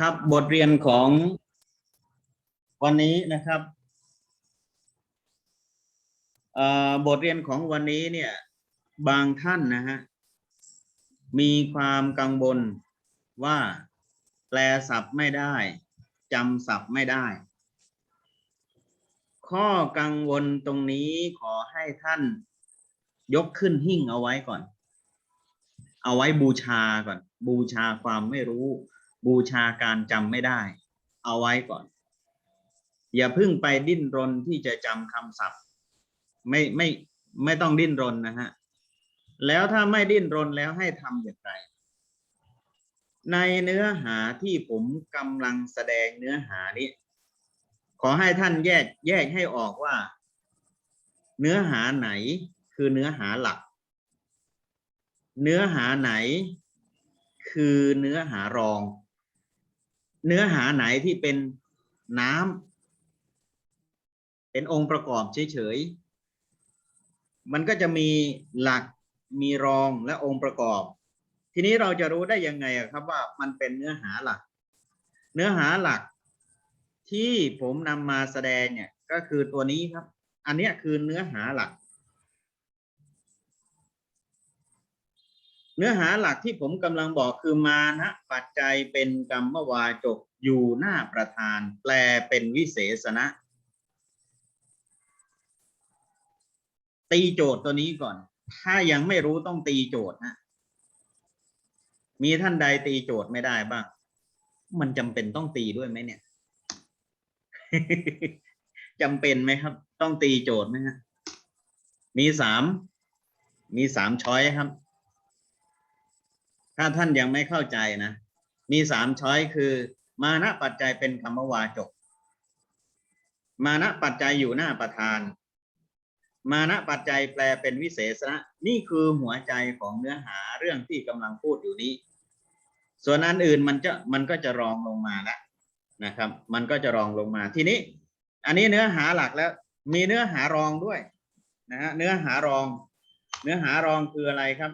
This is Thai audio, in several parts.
ครับบทเรียนของวันนี้นะครับบทเรียนของวันนี้เนี่ยบางท่านนะฮะมีความกังวลว่าแปลศัพท์ไม่ได้จำศัพท์ไม่ได้ ข้อกังวลตรงนี้ขอให้ท่านยกขึ้นหิ้งเอาไว้ก่อน เอาไว้บูชาก่อน บูชาความไม่รู้ บูชาการจำไม่ได้ เอาไว้ก่อน อย่าพิ่งไปดิ้นรนที่จะจำคำศัพท์ ไม่ไม่ไม่ต้องดิ้นรนนะฮะ แล้วถ้าไม่ดิ้นรนแล้วให้ทำอย่างไร ในเนื้อหาที่ผมกำลังแสดงเนื้อหานี้ ขอให้ท่านแยกแยกให้ออกว่า เนื้อหาไหนคือเนื้อหาหลัก เนื้อหาไหนคือเนื้อหารอง เนื้อหาไหนที่เป็นน้ำเป็นองค์ประกอบเฉยๆ มันก็จะมีหลักมีรองและองค์ประกอบ ทีนี้เราจะรู้ได้ยังไงครับว่ามันเป็นเนื้อหาหลัก เนื้อหาหลักที่ผมนำมาแสดงเนี่ยก็คือตัวนี้ครับ อันนี้คือเนื้อหาหลัก เนื้อหาหลักที่ผมกำลังบอกคือมานะปัจจัยเป็นกรรมวาจกอยู่หน้าประธาน แปลเป็นวิเศษณะ ตีโจทย์ตัวนี้ก่อน ถ้ายังไม่รู้ต้องตีโจทย์นะมีท่านใดตีโจทย์ไม่ได้บ้าง มันจำเป็นต้องตีด้วยไหมเนี่ยจำเป็นไหมครับ ต้องตีโจทย์ไหมฮะมีสามมีสามช้อยครับ ถ้าท่านยังไม่เข้าใจนะ มีสามช้อยคือ มานะปัจจัยเป็นคำวาจก มานะปัจจัยอยู่หน้าประธาน มานะปัจจัยแปลเป็นวิเศษณะนี่คือหัวใจของเนื้อหาเรื่องที่กำลังพูดอยู่นี้ ส่วนอันอื่นมันจะมันก็จะรองลงมาแล้วนะครับ มันก็จะรองลงมาทีนี้ อันนี้เนื้อหาหลักแล้ว มีเนื้อหารองด้วยนะฮะเนื้อหารอง เนื้อหารองคืออะไรครับ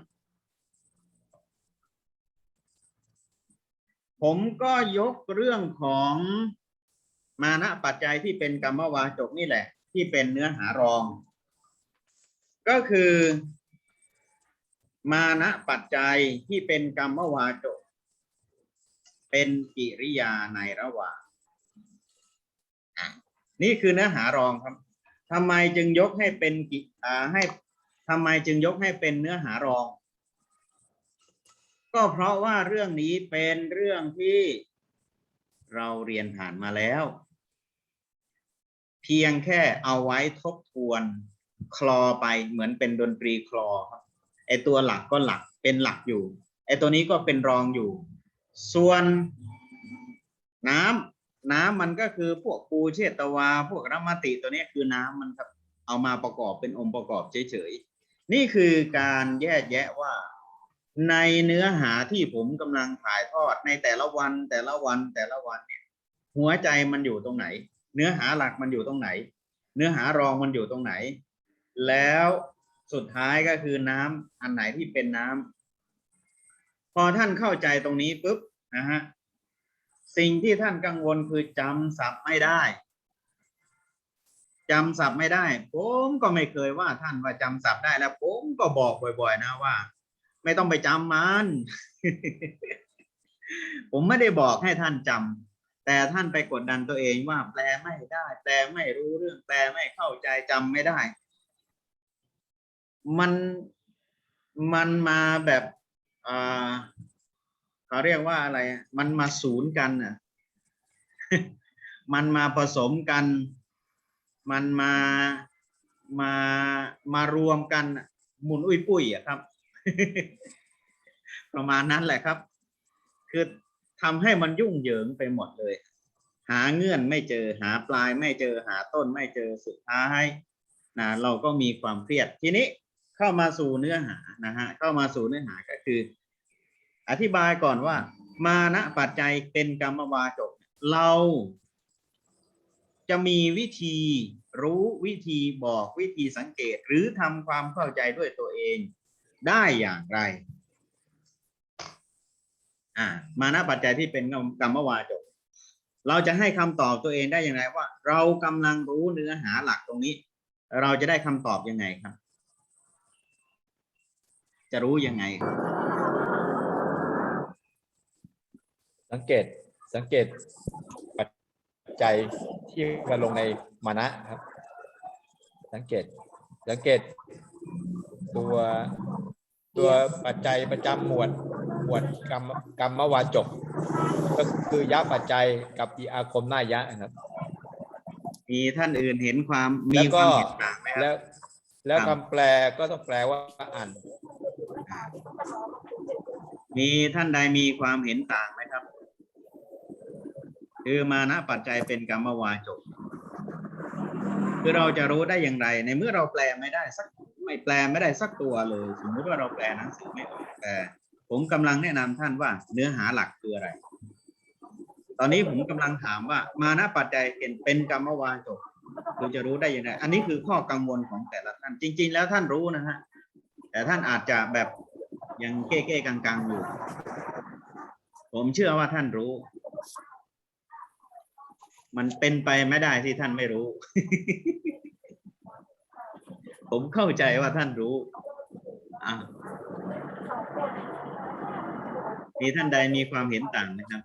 ผมก็ยกเรื่องของมานะปัจจัยที่เป็นกรรมวาจกนี่แหละ ที่เป็นเนื้อหารอง ก็คือ มานะปัจจัยที่เป็นกรรมวาจก เป็นกิริยาในระหว่าง นี่คือเนื้อหารองครับทำไมจึงยกให้เป็นกิให้ทำไมจึงยกให้เป็นเนื้อหารอง ก็เพราะว่าเรื่องนี้เป็นเรื่องที่เราเรียนผ่านมาแล้ว เพียงแค่เอาไว้ทบทวนคลอไปเหมือนเป็นดนตรีคลอครับไอตัวหลักก็หลักเป็นหลักอยู่ไอตัวนี้ก็เป็นรองอยู่ ส่วนน้ำน้ำมันก็คือพวกปูเชตวา พวกรัมมติตัวนี้คือน้ำมันครับเอามาประกอบเป็นองค์ประกอบเฉยๆนี่คือการแยกแยะว่า ในเนื้อหาที่ผมกำลังถ่ายทอดในแต่ละวันแต่ละวันแต่ละวันเนี่ย หัวใจมันอยู่ตรงไหน เนื้อหาหลักมันอยู่ตรงไหน เนื้อหารองมันอยู่ตรงไหน แล้วสุดท้ายก็คือน้ำอันไหนที่เป็นน้ำพอท่านเข้าใจตรงนี้ปุ๊บนะฮะสิ่งที่ท่านกังวลคือจำศัพท์ไม่ได้จำศัพท์ไม่ได้ ผมก็ไม่เคยว่าท่านว่าจำศัพท์ได้แล้ว ผมก็บอกบ่อย ๆ นะว่า ไม่ต้องไปจำมัน ผมไม่ได้บอกให้ท่านจำแต่ท่านไปกดดันตัวเองว่า แปลไม่ได้ แปลไม่รู้เรื่อง แปลไม่เข้าใจจำไม่ได้ มันมันมาแบบอ่าเขาเรียกว่าอะไร มันมาศูนย์กันอะ มันมาผสมกัน มันมา มามารวมกัน หมุนอุ้ยปุ้ยอะครับ ประมาณนั้นแหละครับ คือทำให้มันยุ่งเหยิงไปหมดเลย หาเงื่อนไม่เจอหาปลายไม่เจอหาต้นไม่เจอสุดท้ายนะเราก็มีความเครียดทีนี้เข้ามาสู่เนื้อหานะฮะเข้ามาสู่เนื้อหาก็คือ อธิบายก่อนว่า มานะปัจจัยเป็นกรรมวาจกเราจะมีวิธีรู้วิธีบอกวิธีสังเกตหรือทำความเข้าใจด้วยตัวเอง ได้อย่างไร อ่า มานะปัจจัยที่เป็นกรรมวาจก เราจะให้คำตอบตัวเองได้อย่างไรว่า เรากำลังรู้เนื้อหาหลักตรงนี้ เราจะได้คำตอบยังไงครับ จะรู้ยังไงครับสังเกตสังเกตปัจจัยที่มาลงในมานะครับ สังเกตสังเกตตัว ตัวปัจจัยประจำหมวดหมวดกรรมกรรมวาจก ก็คือยะปัจจัยกับอีอาคมหน้ายะนะครับมีท่านอื่นเห็นความแล้มีวคก็วามเห็นต่างไหมคแล้รับวแล้วครับคำแปลก็ต้องแปลว่าอ่านมีท่านใดมีความเห็นต่างไหมครับ คือมานะปัจจัยเป็นกรรมวาจก คือเราจะรู้ได้อย่างไร ในเมื่อเราแปลไม่ได้สัก ไม่แปลไม่ได้สักตัวเลย สมมติว่าเราแปลหนังสือไม่ออกแต่ผมกำลังแนะนำท่านว่าเนื้อหาหลักคืออะไร ตอนนี้ผมกำลังถามว่า มานะปัจจัยเป็นเป็นกรรมวาจกคือจะรู้ได้ยังไงอันนี้คือข้อกังวลของแต่ละท่าน จริง ๆ แล้วท่านรู้นะฮะแต่ท่านอาจจะแบบยังเก้ๆกังๆอยู่ผมเชื่อว่าท่านรู้ มันเป็นไปไม่ได้ที่ท่านไม่รู้ ผมเข้าใจว่าท่านรู้มีท่านใดมีความเห็นต่างไหมครับ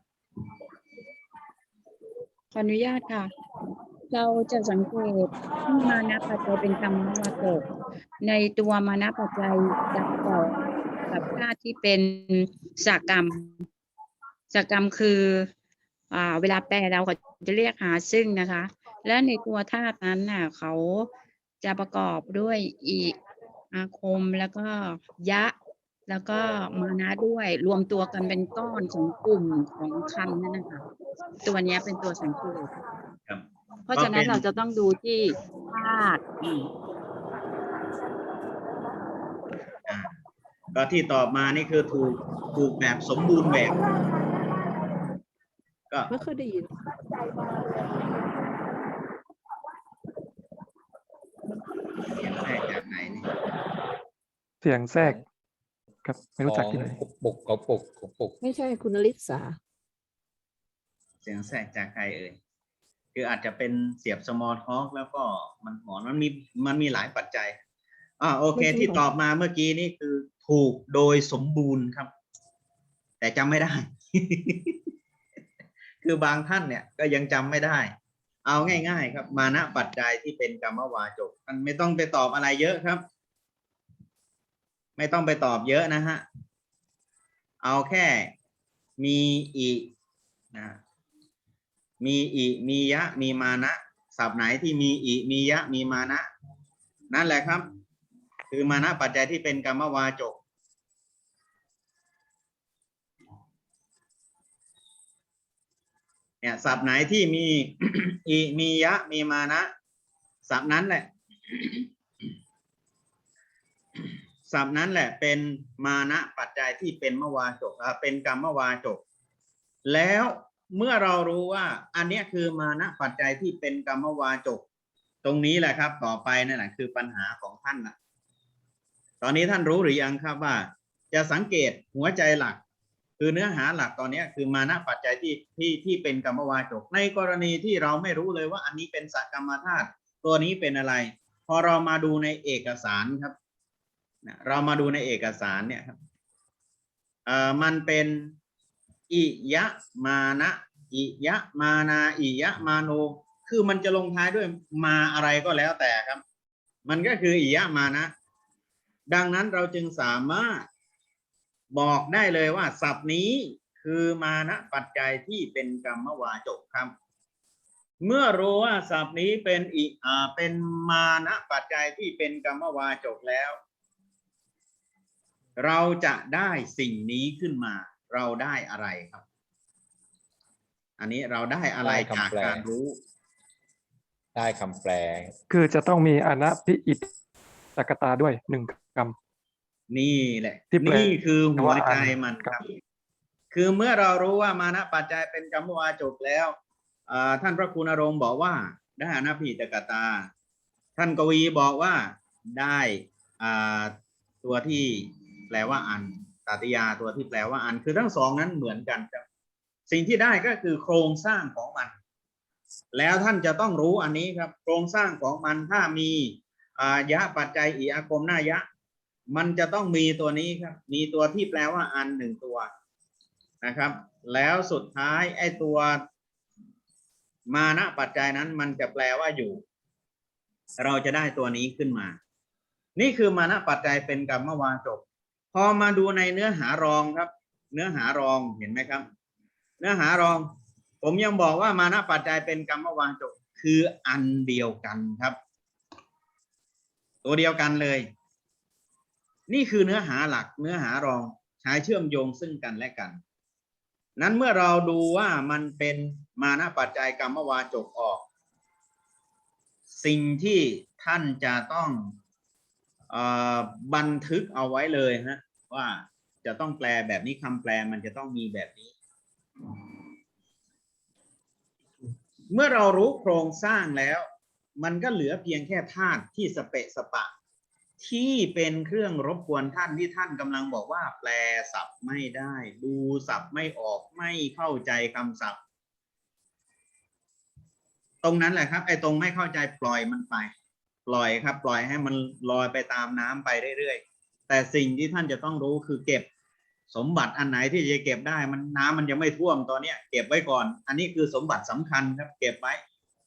ขออนุญาตค่ะ เราจะสังเกตที่มานะปัจจัยเป็นกรรมวาจกในตัวมานะปัจจัยดับต่อกับธาตุที่เป็นสากรรมสากรรมคืออ่าเวลาแปลเราเขาจะเรียกหาซึ่งนะคะ และในตัวธาตุนั้นน่ะเขา จะประกอบด้วยอีอาคมแล้วก็ยะ แล้วก็มานะด้วย รวมตัวกันเป็นก้อนของกลุ่มของคำนั่นนะคะตัวเนี้ยเป็นตัวสังเกตครับเพราะฉะนั้นก็เป็น เราจะต้องดูที่ธาตุอืมอ่าก็ที่ตอบมานี่คือถูกถูกแบบสมบูรณ์แบบ ก็ไม่เคยได้ยิน เสียงแรกจากไหนนี่เสียงแทรกครับไม่รู้จักที่ไหนของปุกของปุกของปุกไม่ใช่คุณนลิศาเสียงแทรกจากใครเอ่ยคืออาจจะเป็นเสียบสมอลท็อกแล้วก็มันหอนมันมีมันมีหลายปัจจัยอ่าโอเค ที่ตอบมาเมื่อกี้นี่คือถูกโดยสมบูรณ์ครับ แต่จำไม่ได้ คือบางท่านเนี่ยก็ยังจำไม่ได้ เอาง่าย ๆ ครับ มานะปัจจัยที่เป็นกรรมวาจกมันไม่ต้องไปตอบอะไรเยอะครับ ไม่ต้องไปตอบเยอะนะฮะเอาแค่มีอีนะมีอิมียะ มีมานะศัพท์ไหนที่มีอิมียะ มีมานะ นั่นแหละครับ คือมานะปัจจัยที่เป็นกรรมวาจก เนี่ยศัพท์ไหนที่มีอิมียะมีมานะศัพท์นั้นแหละศัพท์นั้นแหละเป็นมานะปัจจัยที่เป็นมวาจกเป็นกรรมวาจก แล้วเมื่อเรารู้ว่าอันนี้คือมานะปัจจัยที่เป็นกรรมวาจก ตรงนี้แหละครับ ต่อไปนั่นแหละคือปัญหาของท่านนะตอนนี้ท่านรู้หรือยังครับว่า จะสังเกตหัวใจหลัก คือเนื้อหาหลักตอนนี้คือมานะปัจจัยที่ที่ที่เป็นกรรมวาจก ในกรณีที่เราไม่รู้เลยว่าอันนี้เป็นสักกรรมธาตุตัวนี้เป็นอะไร พอเรามาดูในเอกสารครับเรามาดูในเอกสารเนี่ยครับเอ่อมันเป็นอิยะมานะอิยะมานาอิยะมาโน คือมันจะลงท้ายด้วยมาอะไรก็แล้วแต่ครับ มันก็คืออิยะมานะ ดังนั้นเราจึงสามารถ บอกได้เลยว่าศัพท์นี้คือมานะปัจจัยที่เป็นกรรมวาจกครับ เมื่อรู้ว่าศัพท์นี้เป็นอิอ่าเป็นมานะปัจจัยที่เป็นกรรมวาจกแล้ว เราจะได้สิ่งนี้ขึ้นมา เราได้อะไรครับ อันนี้เราได้อะไรจากการรู้ ได้คำแปล คือจะต้องมีอนัพิอิตตกตาด้วยหนึ่งกรรม นี่แหละที่แปลนี่คือหัวใจว่าอ่านมันครับ คือเมื่อเรารู้ว่ามานะปัจจัยเป็นกรรมวาจบแล้วอ่าท่านพระคุณอารมณ์บอกว่าได้อนัพิตกตา ท่านกวีบอกว่าได้อ่าตัวที่แปลว่าอันตติยาตัวที่แปลว่าอันคือทั้งสองนั้นเหมือนกันครับ สิ่งที่ได้ก็คือโครงสร้างของมัน แล้วท่านจะต้องรู้อันนี้ครับ โครงสร้างของมันถ้ามีอายะปัจจัยอีอากรมหน้ายะ มันจะต้องมีตัวนี้ครับ มีตัวที่แปลว่าอันหนึ่งตัวนะครับ แล้วสุดท้ายไอ้ตัวมานะปัจจัยนั้น มันจะแปลว่าอยู่ เราจะได้ตัวนี้ขึ้นมา นี่คือมานะปัจจัยเป็นกรรมวาจบ พอมาดูในเนื้อหารองครับ เนื้อหารองเห็นไหมครับ เนื้อหารอง ผมยังบอกว่ามานะปัจจัยเป็นกรรมวาจบคืออันเดียวกันครับ ตัวเดียวกันเลย นี่คือเนื้อหาหลักเนื้อหารองใช้เชื่อมโยงซึ่งกันและกัน นั้นเมื่อเราดูว่ามันเป็นมานะปัจจัยกรรมวาจบออก สิ่งที่ท่านจะต้องอบันทึกเอาไว้เลยฮะว่าจะต้องแปลแบบนี้คำแปลมันจะต้องมีแบบนี้ เมื่อเรารู้โครงสร้างแล้ว มันก็เหลือเพียงแค่ธาตุที่สเปะสปะ ที่เป็นเครื่องรบกวนท่านที่ท่านกำลังบอกว่า แปลศัพท์ไม่ได้ ดูศัพท์ไม่ออกไม่เข้าใจคำศัพท์ ตรงนั้นแหละครับ ไอ้ตรงไม่เข้าใจปล่อยมันไป ปล่อยครับ ปล่อยให้มันลอยไปตามน้ำไปเรื่อยๆแต่สิ่งที่ท่านจะต้องรู้คือเก็บสมบัติอันไหนที่จะเก็บได้มันน้ำมันยังไม่ท่วมตอนเนี้ยเก็บไว้ก่อน อันนี้คือสมบัติสำคัญครับ เก็บไว้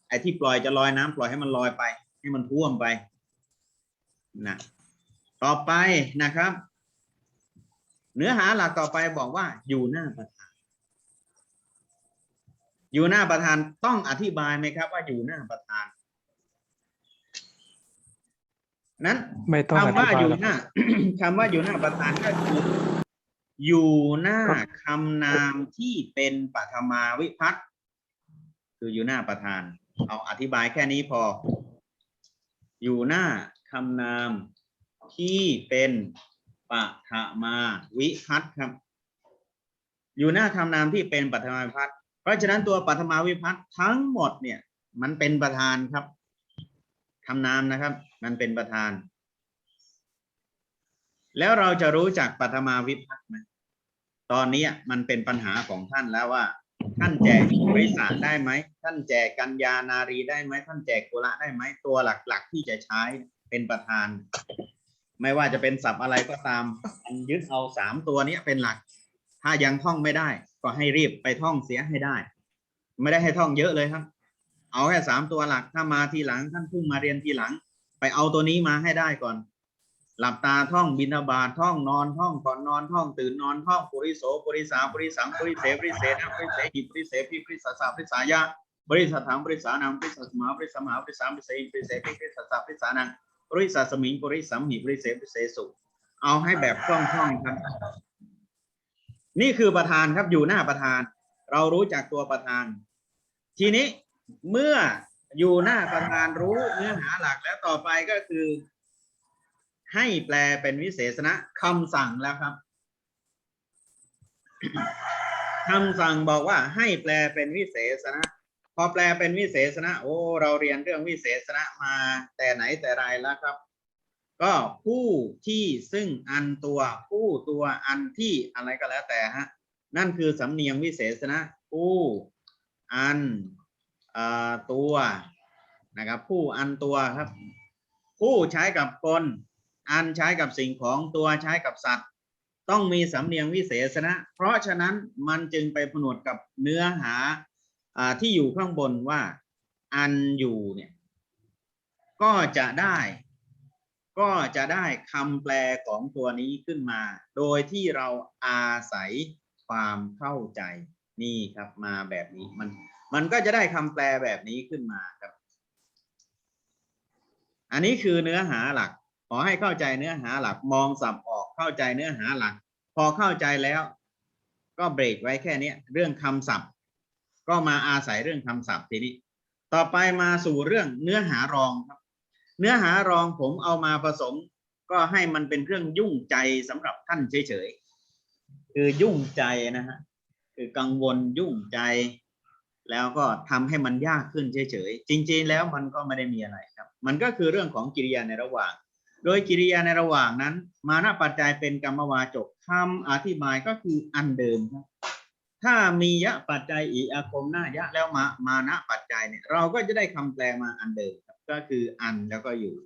ไอ้ที่ปล่อยจะลอยน้ำปล่อยให้มันลอยไป ให้มันท่วมไป นะต่อไปนะครับ เนื้อหาหลักต่อไปบอกว่าอยู่หน้าประธาน อยู่หน้าประธานต้องอธิบายไหมครับ ว่าอยู่หน้าประธาน นั้นไม่ต้องอคำธิว่าบายอยู่แล้วหน้าคำว่าอยู่หน้าประธานก็คืออยู่หน้าคำนามที่เป็นปัทมาวิพัตน์คืออยู่หน้าประธาน เอาอธิบายแค่นี้พอ อยู่หน้า คำนามที่เป็นปัทมาวิพัตน์ครับ อยู่หน้าคำนามที่เป็นปัทมาวิพัตน์เพราะฉะนั้นตัวปัทมาวิพัตน์ทั้งหมดเนี่ยมันเป็นประธานครับคำนามนะครับ มันเป็นประธาน แล้วเราจะรู้จักปัทมาวิพัตน์ไหมตอนนี้มันเป็นปัญหาของท่านแล้วว่า ท่านแจกบริษัทได้ไหมท่านแจกกัญญานารีได้ไหมท่านแจกกุละได้ไหมตัวหลัก ๆ ที่จะใช้ เป็นประธาน ไม่ว่าจะเป็นศัพท์อะไรก็ตามยึดเอาสามตัวนี้เป็นหลัก ถ้ายังท่องไม่ได้ ก็ให้รีบไปท่องเสียให้ได้ ไม่ได้ให้ท่องเยอะเลยครับ เอาแค่สามตัวหลักถ้ามาทีหลังท่านเพิ่งมาเรียนทีหลัง ไปเอาตัวนี้มาให้ได้ก่อน หลับตาท่องบินาบาตท่องนอนท่องก่อนนอนท่องตื่นนอนท่องปุริโสปุริสาปุริสังปุริเสปุริเสนะปุริเสหิปุริเสพิปุริสสาปุริสายะปุริสัทถังปุริสานังปุริสัสมาปุริสมหาปุริสามปุริเสหิปุริเสพิปุริสสาปุริสานัง ปริสัสมิงปริสัมหิปริเสปริเสสุ เอาให้แบบคล่องๆครับ นี่คือประธานครับอยู่หน้าประธาน เรารู้จักตัวประธาน ทีนี้เมื่ออยู่หน้าประธานรู้เนื้อหาหลักแล้วต่อไปก็คือ ให้แปลเป็นวิเศษณะคำสั่งแล้วครับคำสั่งบอกว่าให้แปลเป็นวิเศษณะ พอแปลเป็นวิเศษณะโอ้เราเรียนเรื่องวิเศษณะมาแต่ไหนแต่ไรแล้วครับ ก็ผู้ที่ซึ่งอันตัวผู้ตัวอันที่อะไรก็แล้วแต่ฮะนั่นคือสำเนียงวิเศษณะผู้อันอตัวนะครับผู้อันตัวครับ ผู้ใช้กับคนอันใช้กับสิ่งของตัวใช้กับสัตว์ ต้องมีสำเนียงวิเศษณะ เพราะฉะนั้นมันจึงไปผนวกกับเนื้อหา ที่อยู่ข้างบนว่าอันอยู่เนี่ยก็จะได้ ก็จะได้คำแปลของตัวนี้ขึ้นมา โดยที่เราอาศัยความเข้าใจนี่ครับมาแบบนี้มันมันก็จะได้คำแปลแบบนี้ขึ้นมาครับ อันนี้คือเนื้อหาหลัก ขอให้เข้าใจเนื้อหาหลักมองสับออกเข้าใจเนื้อหาหลัก พอเข้าใจแล้ว ก็เบรกไว้แค่นี้เรื่องคำศัพท์ ก็มาอาศัยเรื่องคำศัพท์ทีนี้ ต่อไปมาสู่เรื่องเนื้อหารองครับ เนื้อหารองผมเอามาผสม ก็ให้มันเป็นเครื่องยุ่งใจสำหรับท่านเฉยๆ คือยุ่งใจนะฮะ คือกังวลยุ่งใจ แล้วก็ทำให้มันยากขึ้นเฉยๆ จริง ๆ แล้วมันก็ไม่ได้มีอะไรครับ มันก็คือเรื่องของกิริยาในระหว่าง โดยกิริยาในระหว่างนั้น มานะปัจจัยเป็นกรรมวาจกคำอธิบายก็คืออันเดิมครับ ถ้ามียะปัจจัยอีอาคมหน้ายะแล้วมามานะปัจจัยเนี่ยเราก็จะได้คำแปลมาอันเดิมครับก็คืออันแล้วก็อยู่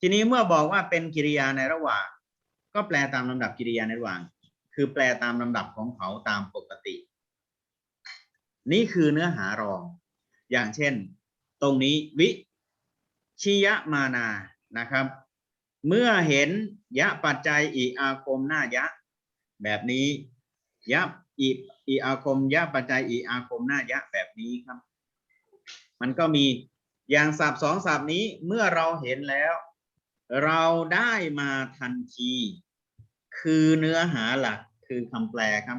ทีนี้เมื่อบอกว่าเป็นกิริยาในระหว่าง ก็แปลตามลำดับกิริยาในระหว่าง คือแปลตามลำดับของเขาตามปกติ นี่คือเนื้อหารอง อย่างเช่น ตรงนี้วิชิยะมานานะครับ เมื่อเห็นยะปัจจัยอีอาคมหน้ายะ แบบนี้ยะ อีอีอาคมยะปัจจัยอีอาคมหน้ายะแบบนี้ครับ มันก็มีอย่างศัพท์สองศัพท์นี้เมื่อเราเห็นแล้ว เราได้มาทันที คือเนื้อหาหลักคือคำแปลครับ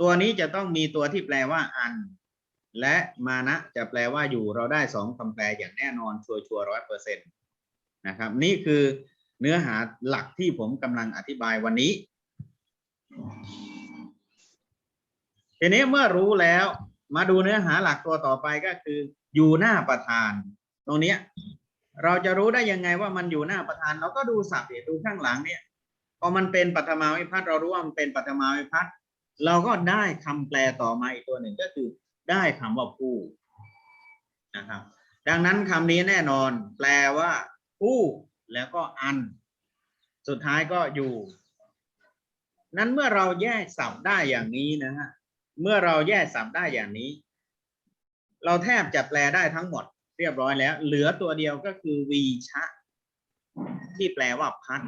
ตัวนี้จะต้องมีตัวที่แปลว่าอัน และมานะจะแปลว่าอยู่เราได้สองคำแปลอย่างแน่นอนชัวชัวร้อยเปอร์เซ็นต์นะครับ นี่คือเนื้อหาหลักที่ผมกำลังอธิบายวันนี้ ทีนี้เมื่อรู้แล้ว มาดูเนื้อหาหลักตัวต่อไปก็คือ อยู่หน้าประธาน ตรงนี้เราจะรู้ได้ยังไงว่ามันอยู่หน้าประธาน เราก็ดูศัพท์เนี่ยดูข้างหลังเนี่ยพอมันเป็นปัทมาวิพัฒน์เรารู้ว่ามันเป็นปัทมาวิพัฒน์เราก็ได้คำแปลต่อมาอีกตัวหนึ่งก็คือ ได้คำว่าผู้นะครับ ดังนั้นคำนี้แน่นอน แปลว่าผู้แล้วก็อัน สุดท้ายก็อยู่ นั้นเมื่อเราแยกศัพท์ได้อย่างนี้นะฮะ เมื่อเราแยกศัพท์ได้อย่างนี้ เราแทบจะแปลได้ทั้งหมด เรียบร้อยแล้ว เหลือตัวเดียวก็คือวีชะ ที่แปลว่าพัด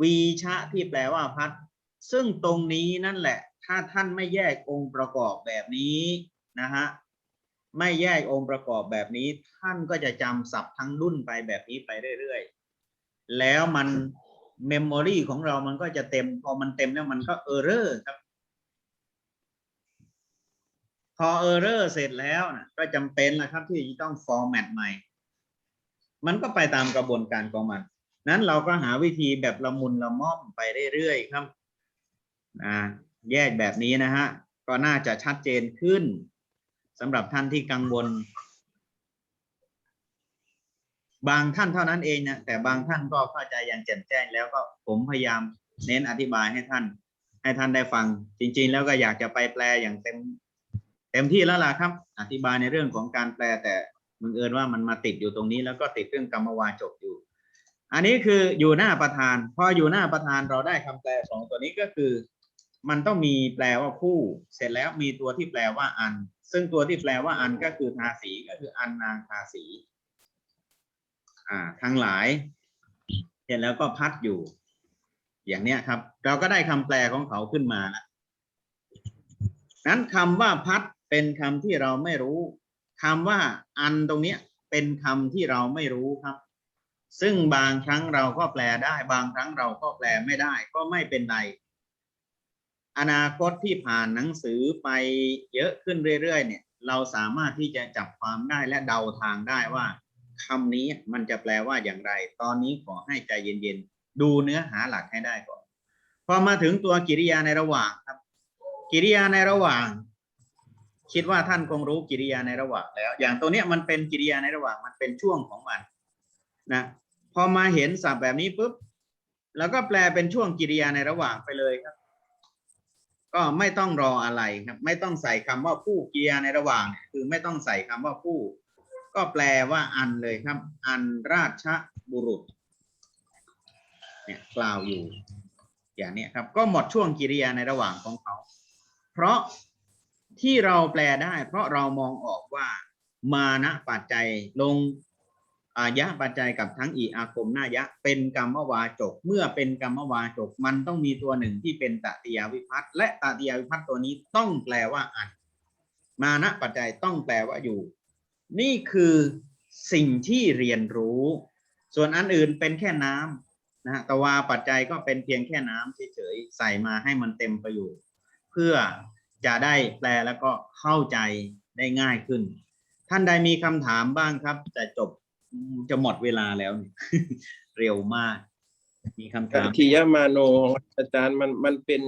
วีชะที่แปลว่าพัด ซึ่งตรงนี้นั่นแหละ ถ้าท่านไม่แยกองค์ประกอบแบบนี้นะฮะไม่แยกองค์ประกอบแบบนี้ ท่านก็จะจำศัพท์ทั้งรุ่นไปแบบนี้ไปเรื่อยๆ แล้วมันเมมโมรีของเรามันก็จะเต็ม พอมันเต็มแล้วมันก็เออร์เรอร์ครับ พ อเออร์เรอร์เสร็จแล้วนะก็จำเป็นแล้วครับที่จะต้องฟอร์แมตใหม่ มันก็ไปตามกระบวนการของมัน นั้นเราก็หาวิธีแบบละมุนละม่อมไปเรื่อยๆครับอ่าแยกแบบนี้นะฮะ ก็น่าจะชัดเจนขึ้นสำหรับท่านที่กังวล บางท่านเท่านั้นเองนะแต่บางท่านก็เข้าใจอย่างแจ่มแจ้งแล้วก็ผมพยายามเน้นอธิบายให้ท่าน ให้ท่านได้ฟัง จริง ๆ แล้วก็อยากจะไปแปลอย่างเต็ม เต็มที่แล้วล่ะครับ อธิบายในเรื่องของการแปลแต่บังเอิญว่ามันมาติดอยู่ตรงนี้ แล้วก็ติดเรื่องกรรมวาจกอยู่ อันนี้คืออยู่หน้าประธาน พออยู่หน้าประธานเราได้คำแปลสองตัวนี้ก็คือ มันต้องมีแปลว่าผู้เสร็จแล้วมีตัวที่แปลว่าอัน ซึ่งตัวที่แปลว่าอันก็คือทาสีก็คืออันนางทาสีอ่าทั้งหลาย เสร็จแล้วก็พัดอยู่ อย่างเนี้ยครับ เราก็ได้คำแปลของเขาขึ้นมาแล้วนั้นคำว่าพัด เป็นคำที่เราไม่รู้คำว่าอันตรงนี้เป็นคำที่เราไม่รู้ครับ ซึ่งบางครั้งเราก็แปลได้ บางครั้งเราก็แปลไม่ได้ ก็ไม่เป็นไร อนาคตที่ผ่านหนังสือไปเยอะขึ้นเรื่อยๆ เนี่ย เราสามารถที่จะจับความได้และเดาทางได้ว่าคำนี้มันจะแปลว่าอย่างไร ตอนนี้ขอให้ใจเย็นๆ ดูเนื้อหาหลักให้ได้ก่อน พอมาถึงตัวกิริยาในระหว่างครับ กิริยาในระหว่าง คิดว่าท่านคงรู้กิริยาในระหว่างแล้ว อย่างตัวเนี้ยมันเป็นกิริยาในระหว่างมันเป็นช่วงของมันนะพอมาเห็นศัพท์แบบนี้ปุ๊บแล้วก็แปลเป็นช่วงกิริยาในระหว่างไปเลยครับ ก็ไม่ต้องรออะไรครับ ไม่ต้องใส่คำว่าผู้กิริยาในระหว่างเนี่ยคือไม่ต้องใส่คำว่าผู้ ก็แปลว่าอันเลยครับ อันราชบุรุษเนี่ยกล่าวอยู่ อย่างนี้ครับ ก็หมดช่วงกิริยาในระหว่างของเขา เพราะ ที่เราแปลได้ เพราะเรามองออกว่ามานะปัจจัยลงอายะปัจจัยกับทั้งอีอาคมหน้ายะ เป็นกรรมวาจก เมื่อเป็นกรรมวาจก มันต้องมีตัวหนึ่งที่เป็นตติยาวิพัตน์และตติยาวิพัตน์ตัวนี้ต้องแปลว่าอัน มานะปัจจัยต้องแปลว่าอยู่ นี่คือสิ่งที่เรียนรู้ ส่วนอันอื่นเป็นแค่น้ำนะฮะตวาปัจจัยก็เป็นเพียงแค่น้ำเฉยๆใส่มาให้มันเต็มประโยชน์เพื่อ จะได้แปลแล้วก็เข้าใจได้ง่ายขึ้น ท่านใดมีคำถามบ้างครับ จะจบจะหมดเวลาแล้วเนี่ยเร็วมาก มีคำกัถามทิยมาโนอาจารย์มันมันเป็น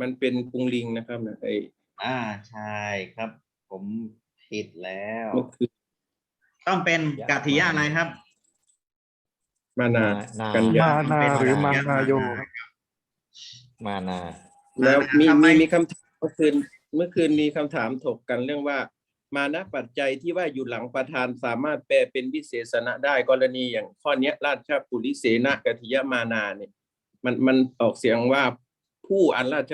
มันเป็นปุงลิงนะครับนะไอ้อ่าใช่ครับ ผมผิดแล้วมันคือต้องเป็นกัตถิยะอะไรครับ มานานากันยมานาหรือมานาโยมานา แล้วมีทำไมมีมีคำถามเมื่อคืนเมื่อคืนมีคำถามถกกันเรื่องว่า มานะปัจจัยที่ว่าอยู่หลังประธานสามารถแปลเป็นวิเศษณะได้กรณีอย่างข้อเนี้ยราชปุริเสนะกทิยมานาเนี่ย มันมันออกเสียงว่าผู้อันราช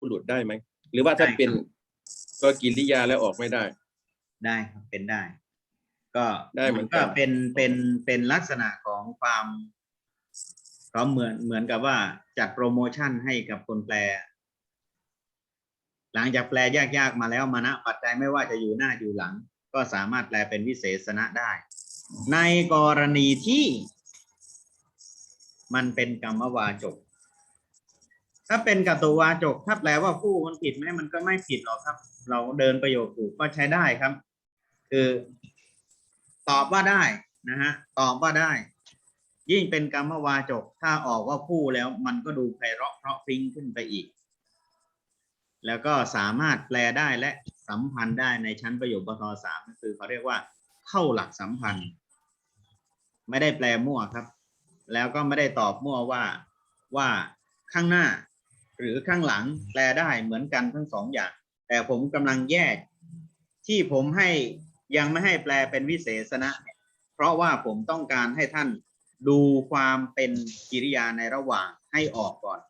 บุรุษได้ไหมหรือว่าถ้าเป็นตัวกิริยาแล้วออกไม่ได้ ได้ครับเป็นได้ ก็ได้เหมือนกัน ก็เป็นเป็นเป็นลักษณะของความ ก็เหมือนเหมือนกับว่าจัดโปรโมชั่นให้กับคนแปล หลังจากแปลยากๆมาแล้วมานะ ปัจจัยไม่ว่าจะอยู่หน้าอยู่หลัง ก็สามารถแปลเป็นวิเศษณะได้ ในกรณีที่ มันเป็นกรรมวาจก ถ้าเป็นกัตตุวาจก ถ้าแปลว่าผู้มันผิดไหมมันก็ไม่ผิดหรอกครับ เราเดินประโยคถูกก็ใช้ได้ครับ คือ ตอบว่าได้นะฮะตอบว่าได้ ยิ่งเป็นกรรมวาจก ถ้าออกว่าผู้แล้วมันก็ดูไพเราะเพราะพริ้งขึ้นไปอีก แล้วก็สามารถแปลได้และสัมพันธ์ได้ในชั้นประโยคปทสามก็คือเขาเรียกว่าเข้าหลักสัมพันธ์ ไม่ได้แปลมั่วครับ แล้วก็ไม่ได้ตอบมั่วว่าว่าข้างหน้า หรือข้างหลังแปลได้เหมือนกันทั้งสองอย่าง แต่ผมกำลังแยก ที่ผมให้ยังไม่ให้แปลเป็นวิเศษณะเนี่ยเพราะว่าผมต้องการให้ท่าน ดูความเป็นกิริยาในระหว่างให้ออกก่อน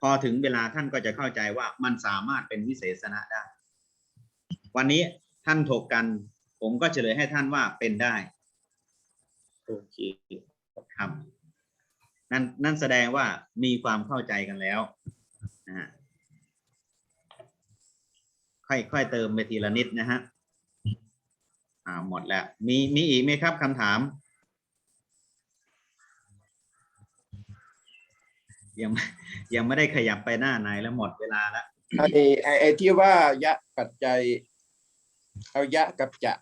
พอถึงเวลาท่านก็จะเข้าใจว่ามันสามารถเป็นวิเศษณะได้ วันนี้ท่านถกกัน ผมก็เฉลยให้ท่านว่าเป็นได้โอเคครับนั่นนั่นแสดงว่ามีความเข้าใจกันแล้วนะฮะค่อยค่อยเติมไปทีละนิดนะฮะอ่าหมดแล้ว มีมีอีกไหมครับคำถาม ยังไม่ยังไม่ได้ขยับไปหน้าไหนแล้วหมดเวลาแล้วไอ้ไอ้ไอ้ที่ว่ายะปัจจัยเอายะกับจะ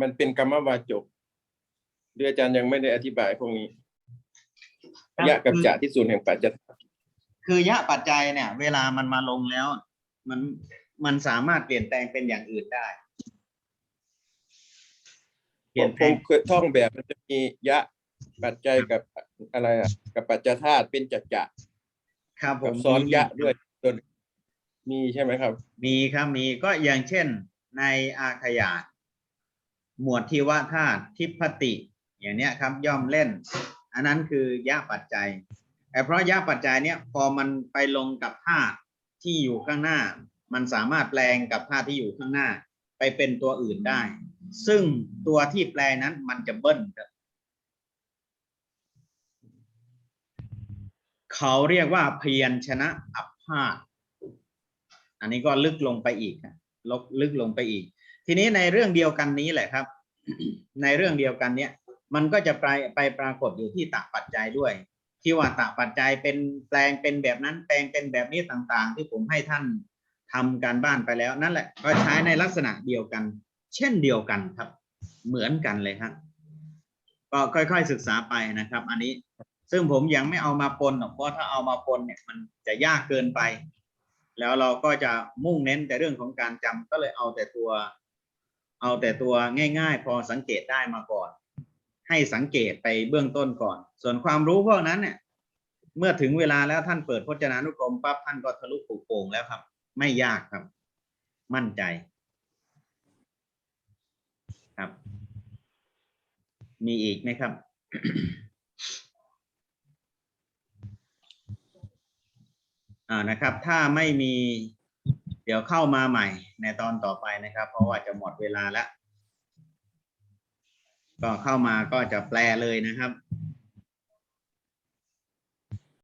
มันเป็นกรรมวาจกเรืออาจารย์ยังไม่ได้อธิบายพวกนี้ครับยะกับจะที่ศูนย์แห่งปัจจัยคือยะปัจจัยเนี่ย เวลามันมาลงแล้ว มันมันสามารถเปลี่ยนแปลงเป็นอย่างอื่นได้เปลี่ยนผแปลมงเคยท่องแบบมันจะมียะปัจจัยกับอะไรอะ กับปัจจธาตุเป็นจัจจะ ครับผกับมซ้อนมียะด้วยตัวมีใช่ไหมครับ มีครับมีก็อย่างเช่น ในอาขยาตหมวดที่ว่าธาตุทิพติ อย่างเนี้ยครับย่อมเล่น อันนั้นคือยะปัจจัยแต่เพราะยะปัจจัยเนี้ยพอมันไปลงกับธาตุที่อยู่ข้างหน้า มันสามารถแปลงกับธาตุที่อยู่ข้างหน้า ไปเป็นตัวอื่นได้ ซึ่งตัวที่แปลนั้นมันจะเบิ้ลครับ เขาเรียกว่าเพียรชนะอัพพาธอันนี้ก็ลึกลงไปอีกลกลึกลงไปอีก ทีนี้ในเรื่องเดียวกันนี้แหละครับ ในเรื่องเดียวกันเนี้ยมันก็จะไปไปปรากฏอยู่ที่ตปัจจัยด้วย ที่ว่าตปัจจัยเป็นแปลงเป็นแบบนั้น แปลงเป็นแบบนี้ต่างๆ ที่ผมให้ท่านทำการบ้านไปแล้วนั่นแหละก็ใช้ในลักษณะเดียวกัน เช่นเดียวกันครับ เหมือนกันเลยครับก็ค่อยๆศึกษาไปนะครับ อันนี้ ซึ่งผมยังไม่เอามาปนหรอกเพราะถ้าเอามาปนเนี่ยมันจะยากเกินไป แล้วเราก็จะมุ่งเน้นแต่เรื่องของการจำก็เลยเอาแต่ตัว เอาแต่ตัวง่าย ๆ พอสังเกตได้มาก่อน ให้สังเกตไปเบื้องต้นก่อน ส่วนความรู้พวกนั้นเนี่ยเมื่อถึงเวลาแล้วท่านเปิดพจนานุกรมปั๊บท่านก็ทะลุปลุกโป่งแล้วครับ ไม่ยากครับ มั่นใจครับ มีอีกไหมครับ อ่า นะครับ ถ้าไม่มีเดี๋ยวเข้ามาใหม่ในตอนต่อไปนะครับ เพราะว่าจะหมดเวลาแล้ว ก็เข้ามาก็จะแปลเลยนะครับ